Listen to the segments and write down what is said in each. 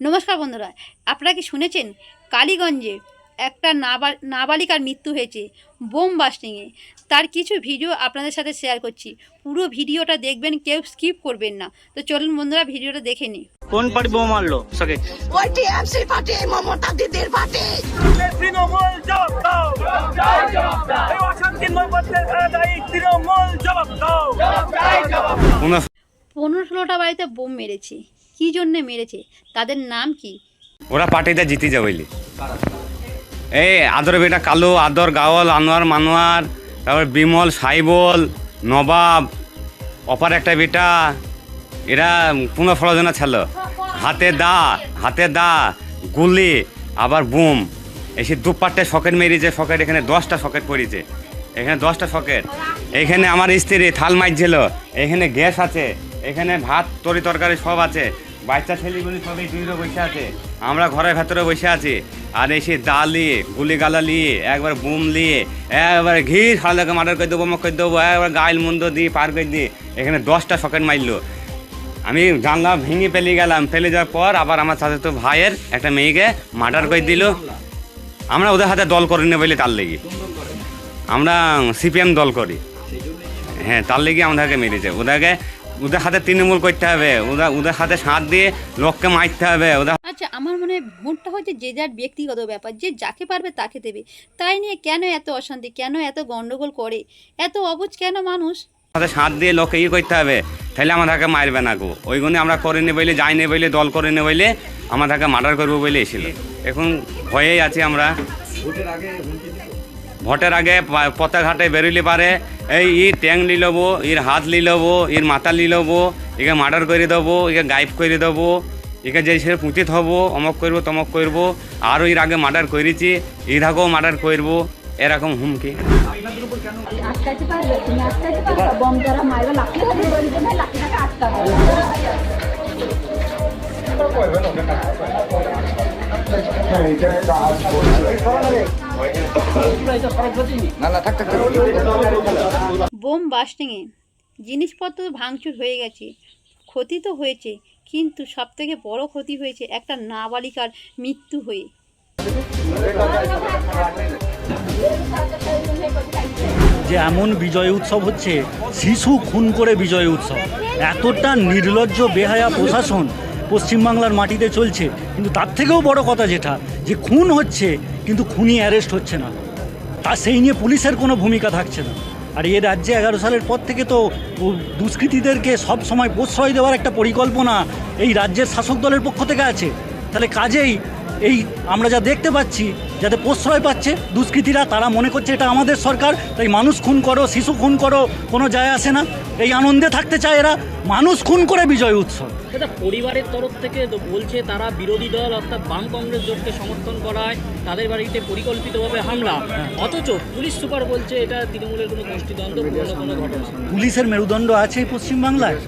নমস্কার বন্ধুরা আপনারা কি শুনেছেন? কালীগঞ্জে একটা নাবা- নাবালিকার মৃত্যু হয়েছে বোম বাস্টিংয়ে। তার কিছু ভিডিও আপনাদের সাথে শেয়ার করছি। পুরো ভিডিওটা দেখবেন কেউ স্কিপ করবেন না। তো চলুন বন্ধুরা ভিডিওটা দেখে নিই। কোন পার্টি বোমা মারলো সকে ওই টিএমসি পার্টি মমতা দিদির পার্টি। তৃণমূল জবাব দাও। এই অশান্তির তৃণমূল জবাব দাও। পনেরো ষোলোটা বাড়িতে বোম মেরেছে। কী জন্যে মেরেছে? তাদের নাম কি? ওরা পার্টিতে জিতে যাবে এই আদর বেটা কালো, আদর, গাওয়াল, আনোয়ার, মানোয়ার, তারপর বিমল, সাইবল, নবাব, অপার একটা বেটা, এরা কোনো ফলজনা ছিল। হাতে দা হাতে দা, গুলি, আবার বুম। এসে দু পাট্টে সকেট মেরেছে, সকেট এখানে দশটা সকেট পড়েছে। এখানে দশটা সকেট। এখানে আমার স্ত্রী থাল মাইছিল এখানে গ্যাস আছে। এখানে ভাত, তরি তরকারি সব আছে। বাচ্চা ছেলেগুলি সবই দুইরো বসে আছে। আমরা ঘরের ভেতরে বসে আছি। আর এসে দা নিয়ে, গুলি গালা নিয়ে, একবার বুম নিয়ে, একবার ঘি সালাকে মার্ডার করে দেবো মক করে দেবো, একবার গাইল মন্দ দিয়ে পার করে দিয়ে এখানে দশটা সকেট মারলো। আমি জানলা ভেঙে পেলে গেলাম। ফেলে যাওয়ার পর আবার আমার সাথে তো ভাইয়ের একটা মেয়েকে মার্ডার করে দিল। আমরা ওদের হাতে দল করি না বলে তার লেগে। আমরা সিপিএম দল করি। হ্যাঁ তার লেগে আমাদেরকে মেরেছে। ওদেরকে ওদের হাতে তৃণমূল করতে হবে। ওদের ওদের হাতে সাঁত দিয়ে লোককে মারতে হবে। ওদের আচ্ছা আমার মনে হয় ভোটটা হচ্ছে যে যার ব্যক্তিগত ব্যাপার যে যাকে পারবে তাকে দেবে। তাই নিয়ে কেন এত অশান্তি কেন এত গন্ডগোল করে? এত অবুজ কেন মানুষ? হাতে সাঁত দিয়ে লোককে ইয়ে করতে হবে। তাহলে আমাদেরকে মারবে না গো। ওই গুণে আমরা করিনি বলে যাইনি বলে দল করে করিনি বলে আমাদেরকে মার্ডার করব বলে এসেছিল এখন ভয়েই আছি আমরা। ভোটের আগে পা- পথে ঘাটে বেরোলে পারে। এই ই ট্যাং লি লবো এর হাত লি লবো এর মাথা লি লবো একে মার্ডার করে দেবো একে গাইব করে দেবো একে যে সে পুঁতিত হব অমক করব তমক করব আরও এর আগে মার্ডার করেছি এর আগেও মার্ডার করব এরকম হুমকি। বোম বাস্টিংয়ে। জিনিসপত্র ভাঙচুর হয়ে গেছে। ক্ষতি তো হয়েছে, কিন্তু সবথেকে বড় ক্ষতি হয়েছে একটা নাবালিকার মৃত্যু হয়ে। যে এমন বিজয় উৎসব হচ্ছে, শিশু খুন করে বিজয় উৎসব। এতটা নির্লজ্জ বেহায়া প্রশাসন পশ্চিমবাংলার মাটিতে চলছে, কিন্তু তার থেকেও বড় কথা যেটা, যে খুন হচ্ছে, কিন্তু খুনি অ্যারেস্ট হচ্ছে না। তা সেই নিয়ে পুলিশের কোনো ভূমিকা থাকছে না। আর এ রাজ্যে এগারো সালের পর থেকে তো দুষ্কৃতীদেরকে সব সময় প্রশ্রয় দেওয়ার একটা পরিকল্পনা এই রাজ্যের শাসক দলের পক্ষ থেকে আছে। তাহলে কাজেই এই আমরা যা দেখতে পাচ্ছি যাতে প্রশ্রয় পাচ্ছে দুষ্কৃতীরা তারা মনে করছে এটা আমাদের সরকার তাই মানুষ খুন করো শিশু খুন করো কোনো যায় আসে না। এই আনন্দে থাকতে চায় এরা মানুষ খুন করে বিজয় উৎসব। এটা পরিবারের তরফ থেকে তো বলছে তারা বিরোধী দল অর্থাৎ বাম কংগ্রেস জোটকে সমর্থন করায় তাদের বাড়িতে পরিকল্পিতভাবে হামলা। অথচ পুলিশ সুপার বলছে এটা তৃণমূলের কোনো গোষ্ঠীদ্বন্দ্ব পুরনো কোনো ঘটনা। পুলিশের মেরুদণ্ড আছে পশ্চিমবাংলায়।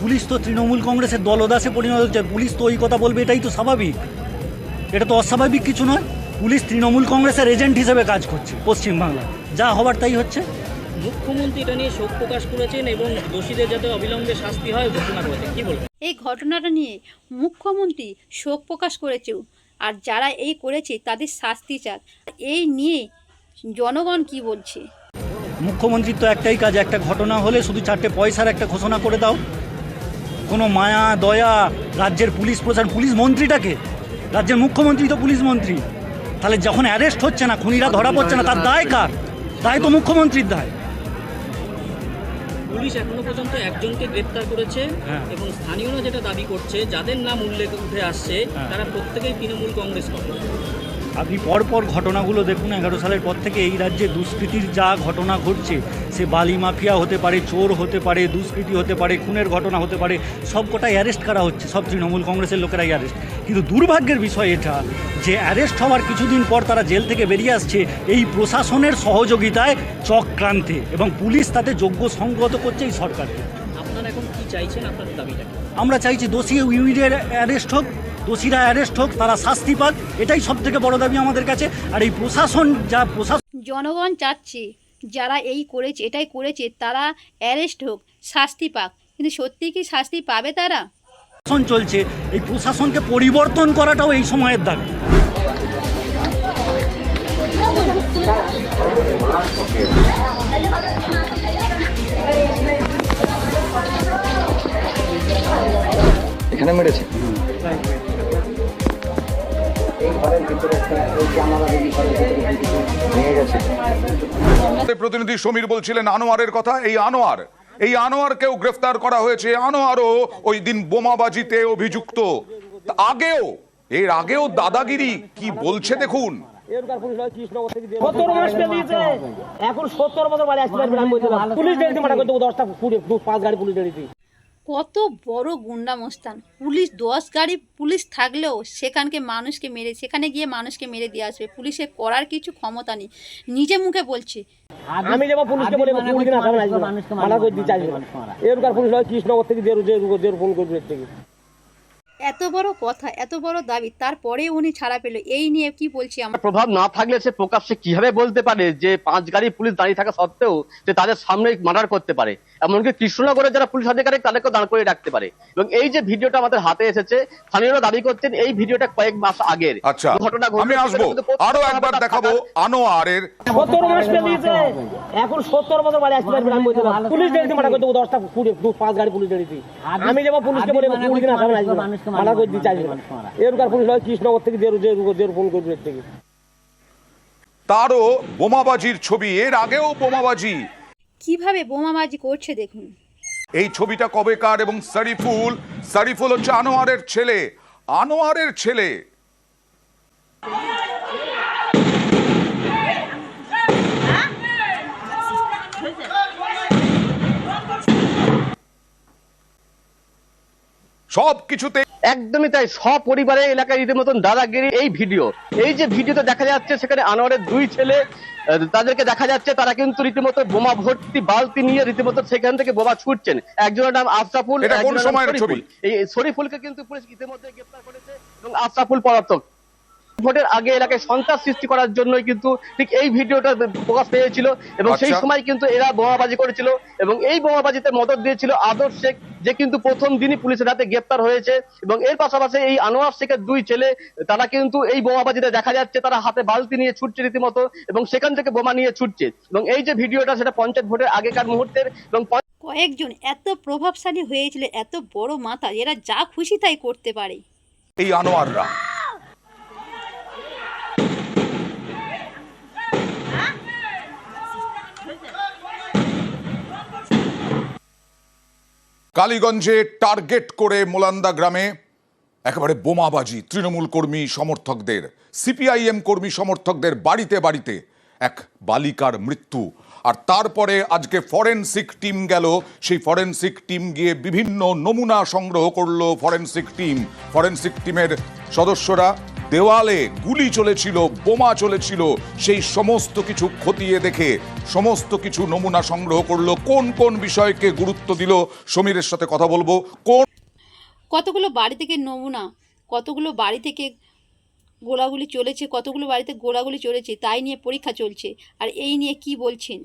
পুলিশ তো তৃণমূল কংগ্রেসের দলদাসে পরিণত হচ্ছে পুলিশ তো ওই কথা বলবে এটাই তো স্বাভাবিক। এটা তো অস্বাভাবিক কিছু নয়। পুলিশ তৃণমূল কংগ্রেসের এজেন্ট হিসেবে কাজ করছে পশ্চিমবাংলায়। যা হবার তাই হচ্ছে। মুখ্যমন্ত্রী এটা নিয়ে শোক প্রকাশ করেছেন এবং দোষীদের যাতে অবিলম্বে শাস্তি হয় ঘোষণা করেছেন। কি বলবেন? এই ঘটনাটা নিয়ে মুখ্যমন্ত্রী শোক প্রকাশ করেছেও। আর যারা এই করেছে তাদের শাস্তি চাক। এই নিয়ে জনগণ কি বলছে? মুখ্যমন্ত্রীর তো একটাই কাজ একটা ঘটনা হলে শুধু চারটে পয়সার একটা ঘোষণা করে দাও। কোনো মায়া দয়া রাজ্যের পুলিশ প্রশাসন পুলিশ মন্ত্রীটাকে রাজ্যের মুখ্যমন্ত্রী তো পুলিশ মন্ত্রী তাহলে যখন অ্যারেস্ট হচ্ছে না খুনিরা ধরা পড়ছে না তার দায় কার দায় তো মুখ্যমন্ত্রীর দায় পুলিশ এখনও পর্যন্ত একজনকে গ্রেপ্তার করেছে হ্যাঁ। এবং স্থানীয়রা যেটা দাবি করছে যাদের নাম উল্লেখ উঠে আসছে হ্যাঁ। তারা প্রত্যেকেই তৃণমূল কংগ্রেস করে আপনি পরপর ঘটনাগুলো দেখুন এগারো সালের পর থেকে এই রাজ্যে দুষ্কৃতির যা ঘটনা ঘটছে সে বালি মাফিয়া হতে পারে চোর হতে পারে দুষ্কৃতি হতে পারে খুনের ঘটনা হতে পারে সব কটাই অ্যারেস্ট করা হচ্ছে সব তৃণমূল কংগ্রেসের লোকেরাই অ্যারেস্ট কিন্তু দুর্ভাগ্যের বিষয় এটা যে অ্যারেস্ট হওয়ার কিছুদিন পর তারা জেল থেকে বেরিয়ে আসছে এই প্রশাসনের সহযোগিতায় চক্রান্তে এবং পুলিশ তাতে যোগ্য সংগত করছে এই সরকারকে। আপনারা এখন কি চাইছেন আপনাদের দাবিটা আমরা চাইছি দোষী ইউনিটের অ্যারেস্ট হোক দোষীরা অ্যারেস্ট হোক তারা শাস্তি পাক এটাই সব থেকে বড় দাবি আমাদের কাছে। আর এই প্রশাসন যা প্রশাসন জনগণ চাচ্ছে যারা এই করেছে এটাই করেছে তারা অ্যারেস্ট হোক শাস্তি পাক। কিন্তু সত্যি কি শাস্তি পাবে তারা? প্রশাসন চলছে এই প্রশাসনকে পরিবর্তন করাটাও এই সময়ের দাবি। এখানে মেরেছে? প্রতিনিধি সমীর বলছিলেন আনোয়ারের কথা এই আনোয়ার এই আনোয়ারকেও গ্রেফতার করা হয়েছে। আনোয়ারও ওই দিন বোমাবাজিতে অভিযুক্ত। আগেও এর আগেও দাদাগিরি কি বলছে দেখুন। এখন সত্তর বছর বাড়ি আসতে পারবে আমি পারব। পুলিশ ডেড়িতে মারা করতে দশটা পাঁচ গাড়ি পুলিশ কত বড় গুন্ডামস্তান পুলিশ দশ গাড়ি পুলিশ থাকলেও সেখানকে মানুষকে মেরে সেখানে গিয়ে মানুষকে মেরে দিয়ে আসবে পুলিশের করার কিছু ক্ষমতা নেই নিজে মুখে বলছি আমি যাব পুলিশকে বলে পুলিশ না। মানা করে দিতে আসবে এরকম পুলিশ হয় কৃষ্ণনগর থেকে দেড় ফোন করবে থেকে এত বড় কথা এত বড় দাবি তারপরে উনি ছাড়া পেল এই নিয়ে কি বলছি আমরা? প্রভাব না থাকলে সে প্রকাশ্যে কীভাবে বলতে পারে যে পাঁচ গাড়ি পুলিশ দাঁড়িয়ে থাকা সত্ত্বেও যে তাদের সামনে মার্ডার করতে পারে? এমনকি কৃষ্ণনগরে যারা পুলিশ আধিকারিক তাদেরকেও দাঁড় করে রাখতে পারে। এবং এই যে ভিডিওটা আমাদের হাতে এসেছে স্থানীয়রা দাবি করছেন এই ভিডিওটা কয়েক মাস আগের। আচ্ছা ঘটনা প্রত্যেকটা আরও একবার দেখাবো আনোয়ারের সত্তর মাস পেরিয়েছে এখন সত্তর বছর বাড়ি আসতে পারবে আমি বলতে পুলিশ মারা করতে দশটা কুড়ি দু- পাঁচ গাড়ি পুলিশ আমি যেমন পুলিশকে বলে কুড়ি দিন আসামে আসবে। করে দিতে। এরকার পুলিশ হয় কৃষ্ণনগর থেকে দেড় দেড় দেড় ফোন করবে থেকে। তারও বোমাবাজির ছবি এর আগেও বোমাবাজি। কীভাবে বোমাবাজি করছে দেখুন। এই ছবিটা কবেকার এবং সারিফুল সারিফুল হচ্ছে আনোয়ারের ছেলে। আনোয়ারের ছেলে। সব কিছুতে একদমই তাই সপরিবারে এলাকায় রীতিমতন দাদাগিরি এই ভিডিও এই যে ভিডিওতে দেখা যাচ্ছে সেখানে আনোয়ারের দুই ছেলে তাদেরকে দেখা যাচ্ছে তারা কিন্তু রীতিমতো বোমা ভর্তি বালতি নিয়ে রীতিমতো সেখান থেকে বোমা ছুটছেন একজনের নাম। ছবি? এই শরীফুলকে কিন্তু পুলিশ ইতিমধ্যে গ্রেফতার করেছে এবং আশরাফুল পলাতক ভোটের আগে এলাকায় সন্ত্রাস সৃষ্টি করার জন্যই কিন্তু ঠিক এই ভিডিওটা প্রকাশ পেয়েছিল এবং সেই আচ্ছা। সময় কিন্তু এরা বোমাবাজি করেছিল এবং এই বোমাবাজিতে মদত দিয়েছিল আদর্শ শেখ যে কিন্তু প্রথম দিনই পুলিশের হাতে গ্রেপ্তার হয়েছে এবং এর পাশাপাশি এই আনোয়ার শেখের দুই ছেলে তারা কিন্তু এই বোমাবাজিতে দেখা যাচ্ছে তারা হাতে বালতি নিয়ে ছুটছে রীতিমতো এবং সেখান থেকে বোমা নিয়ে ছুটছে। এবং এই যে ভিডিওটা সেটা পঞ্চায়েত ভোটের আগেকার মুহূর্তের এবং কয়েকজন এত প্রভাবশালী হয়েছিল এত বড় মাথা এরা যা খুশি তাই করতে পারে। এই আনোয়াররা। কালীগঞ্জে টার্গেট করে মোলান্দা গ্রামে একেবারে বোমাবাজি, তৃণমূল কর্মী সমর্থকদের, সিপিআইএম কর্মী সমর্থকদের বাড়িতে বাড়িতে এক বালিকার মৃত্যু। আর তারপরে আজকে ফরেনসিক টিম গেল, সেই ফরেনসিক টিম গিয়ে বিভিন্ন নমুনা সংগ্রহ করল ফরেনসিক টিম। ফরেনসিক টিমের সদস্যরা দেওয়ালে গুলি চলেছিল, বোমা চলেছিল, সেই সমস্ত কিছু খতিয়ে দেখে, সমস্ত কিছু নমুনা সংগ্রহ করল, কোন কোন বিষয়কে গুরুত্ব দিল, সমীরের সাথে কথা বলব। কোন কতগুলো বাড়ি থেকে নমুনা, কতগুলো বাড়ি থেকে গোলাগুলি চলেছে, কতগুলো বাড়িতে গোলাগুলি চলেছে, তাই নিয়ে পরীক্ষা চলছে, আর এই নিয়ে কি বলছেন?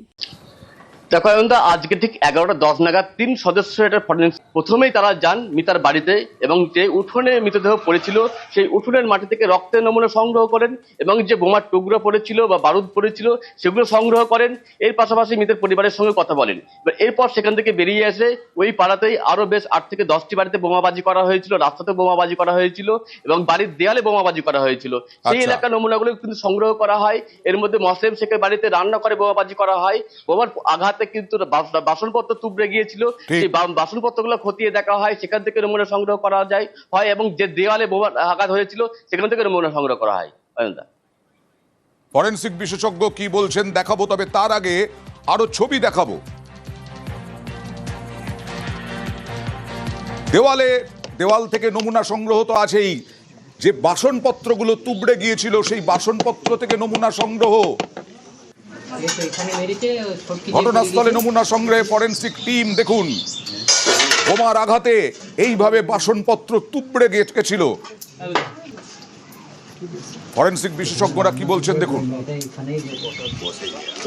দেখো দা আজকে ঠিক এগারোটা দশ নাগাদ তিন সদস্য এটা ফরেন্সিক প্রথমেই তারা যান মিতার বাড়িতে এবং যে উঠোনে মৃতদেহ পড়েছিল সেই উঠোনের মাটি থেকে রক্তের নমুনা সংগ্রহ করেন এবং যে বোমার টুকরো পড়েছিল বা বারুদ পড়েছিল সেগুলো সংগ্রহ করেন। এর পাশাপাশি মৃতের পরিবারের সঙ্গে কথা বলেন। এরপর সেখান থেকে বেরিয়ে এসে ওই পাড়াতেই আরও বেশ আট থেকে দশটি বাড়িতে বোমাবাজি করা হয়েছিল রাস্তাতে বোমাবাজি করা হয়েছিল এবং বাড়ির দেয়ালে বোমাবাজি করা হয়েছিল। সেই আচ্ছা। এলাকার নমুনাগুলো কিন্তু সংগ্রহ করা হয়। এর মধ্যে মসলিম শেখের বাড়িতে রান্না করে বোমাবাজি করা হয়। বোমার আঘাতে কিন্তু বাসনপত্র তুবড়ে গিয়েছিল। সেই বা- বাসনপত্রগুলো খতিয়ে দেখা হয়। সেখান থেকে নমুনা সংগ্রহ করা যায় হয় এবং যে দেওয়ালে বোমার আঘাত হয়েছিল সেখান থেকে নমুনা সংগ্রহ করা হয়। অয়নদা। ফরেনসিক বিশেষজ্ঞ কি বলছেন দেখাবো তবে তার আগে আরও ছবি দেখাবো। দেওয়ালে দেওয়াল থেকে নমুনা সংগ্রহ তো আছেই। যে বাসনপত্রগুলো তুবড়ে গিয়েছিল সেই বাসনপত্র থেকে নমুনা সংগ্রহ ঘটনাস্থলে নমুনা সংগ্রহে ফরেন্সিক টিম দেখুন। বোমার আঘাতে এইভাবে বাসনপত্র তুবড়ে গেছিল ফরেনসিক বিশেষজ্ঞরা কি বলছেন দেখুন।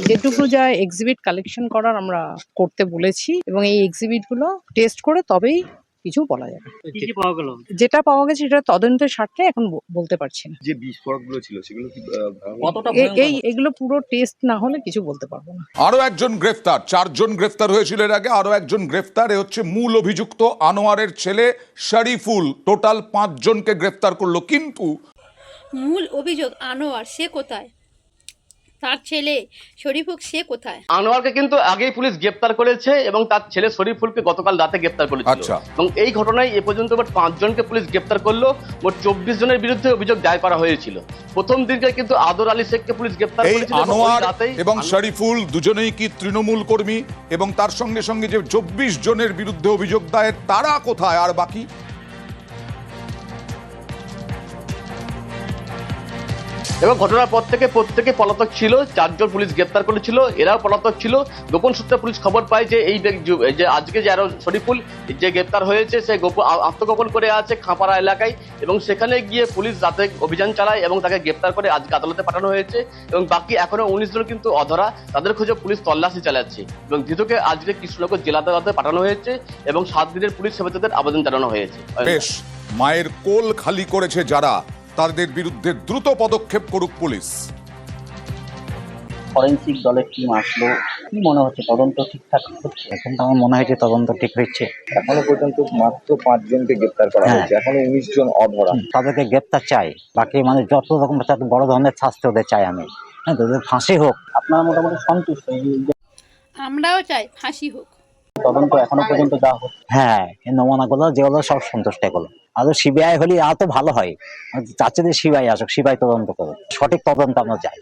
যেটুকু যা এক্সিবিট কালেকশন করার আমরা করতে বলেছি এবং এই এক্সিবিটগুলো টেস্ট করে তবেই কিছু বলা যাবে যেটা পাওয়া গেছে সেটা তদন্তের স্বার্থে এখন বলতে পারছি না। যে বিস্ফোরকগুলো ছিল সেগুলো এই এগুলো পুরো টেস্ট না হলে কিছু বলতে পারব না। আরও একজন গ্রেফতার চারজন গ্রেফতার হয়েছিল এর আগে আরও একজন গ্রেফতার এ হচ্ছে মূল অভিযুক্ত আনোয়ারের ছেলে শরীফুল। টোটাল পাঁচজনকে গ্রেফতার করল কিন্তু মূল অভিযোগ আনোয়ার সে কোথায়? তার ছেলে শরীফুক সে কোথায়? আনোয়ারকে কিন্তু আগেই পুলিশ গ্রেপ্তার করেছে এবং তার ছেলে শরীফুলকে গতকাল রাতে গ্রেপ্তার করেছিল। আচ্ছা। এবং এই ঘটনায় এ পর্যন্ত মোট পাঁচজনকে পুলিশ গ্রেপ্তার করল মোট চব্বিশ জনের বিরুদ্ধে অভিযোগ দায়ের করা হয়েছিল। প্রথম দিনকে কিন্তু আদর আলী শেখকে পুলিশ গ্রেপ্তার এই করেছিল এবং আনোয়ার এবং শরীফুল দুজনেই কি তৃণমূল কর্মী এবং তার সঙ্গে সঙ্গে যে চব্বিশ জনের বিরুদ্ধে অভিযোগ দায়ের তারা কোথায় আর বাকি? এবং ঘটনার পর থেকে প্রত্যেকে পলাতক ছিল, চারজন পুলিশ গ্রেপ্তার করেছিল, এরাও পলাতক ছিল। গোপন সূত্রে পুলিশ খবর পায় যে এই যে- আজকে যে আরও শরীফুল যে গ্রেপ্তার হয়েছে, সে গোপন আত্মগোপন করে আছে খাঁপাড়া এলাকায় এবং সেখানে গিয়ে পুলিশ রাতে অভিযান চালায় এবং তাকে গ্রেপ্তার করে আজকে আদালতে পাঠানো হয়েছে এবং বাকি এখনও উনিশ জন কিন্তু অধরা। তাদের খোঁজে পুলিশ তল্লাশি চালাচ্ছে এবং ধৃতকে আজকে কৃষ্ণনগর জেলা আদালতে পাঠানো হয়েছে এবং সাত দিনের পুলিশ হেফাজতের আবেদন জানানো হয়েছে। মায়ের কোল খালি করেছে যারা। তাদের বিরুদ্ধে দ্রুত পদক্ষেপ করুক পুলিশ। ফরেন্সিক দলের টিম আসলো। কি মনে হচ্ছে? তদন্ত ঠিকঠাক হচ্ছে? এখন তো আমার মনে হয় যে তদন্ত ঠিক হচ্ছে এখনও পর্যন্ত মাত্র পাঁচজনকে গ্রেপ্তার করা হ্যাঁ। হয়েছে। এখনও উনিশ জন অধরা। তাদেরকে গ্রেপ্তার চাই। বাকি মানে যত রকম যাতে বড় ধরনের শাস্তি ওদের চাই আমি। হ্যাঁ তাদের ফাঁসি হোক। আপনারা মোটামুটি সন্তুষ্ট? আমরাও চাই ফাঁসি হোক। তদন্ত এখনও পর্যন্ত যা হ্যাঁ এই নমুনাগুলো যেগুলো সব সন্তুষ্ট এগুলো। আর সিবিআই হলে আরও তো ভালো হয়। চাচ্ছে যে সিবিআই আসুক, সিবিআই তদন্ত করুক। সঠিক তদন্ত আমরা চাই।